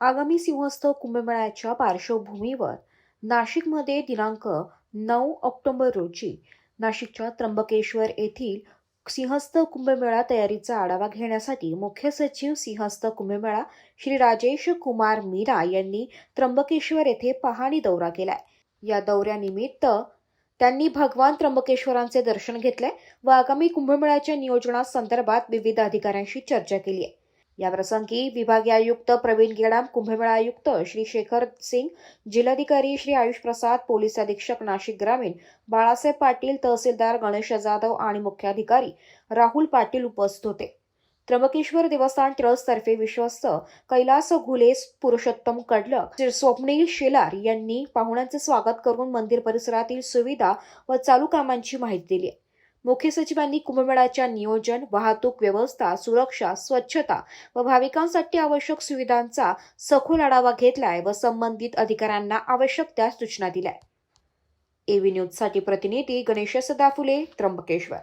आगामी सिंहस्थ कुंभमेळ्याच्या पार्श्वभूमीवर नाशिकमध्ये दिनांक नऊ ऑक्टोबर रोजी नाशिकच्या त्र्यंबकेश्वर येथील सिंहस्थ कुंभमेळा तयारीचा आढावा घेण्यासाठी मुख्य सचिव सिंहस्थ कुंभमेळा श्री राजेश कुमार मीरा यांनी त्र्यंबकेश्वर येथे पाहणी दौरा केलाय. या दौऱ्यानिमित्त त्यांनी भगवान त्र्यंबकेश्वरांचे दर्शन घेतले व आगामी कुंभमेळ्याच्या नियोजनासंदर्भात विविध अधिकाऱ्यांशी चर्चा केली आहे या प्रसंगी विभागीय आयुक्त प्रवीण गेडाम कुंभमेळा आयुक्त श्री शेखर सिंग जिल्हाधिकारी श्री आयुष प्रसाद पोलीस अधीक्षक नाशिक ग्रामीण बाळासाहेब पाटील तहसीलदार गणेश जाधव आणि मुख्याधिकारी राहुल पाटील उपस्थित होते. त्र्यंबकेश्वर देवस्थान ट्रस्टतर्फे विश्वस्त कैलास घुले पुरुषोत्तम कडलक स्वप्नील शेलार यांनी पाहुण्यांचे स्वागत करून मंदिर परिसरातील सुविधा व चालू कामांची माहिती दिली. मुख्य सचिवांनी कुंभमेळाच्या नियोजन वाहतूक व्यवस्था सुरक्षा स्वच्छता व भाविकांसाठी आवश्यक सुविधांचा सखोल आढावा घेतलाय व संबंधित अधिकाऱ्यांना आवश्यक त्या सूचना दिल्या. एव्ही न्यूजसाठी प्रतिनिधी गणेश सदाफुले त्र्यंबकेश्वर.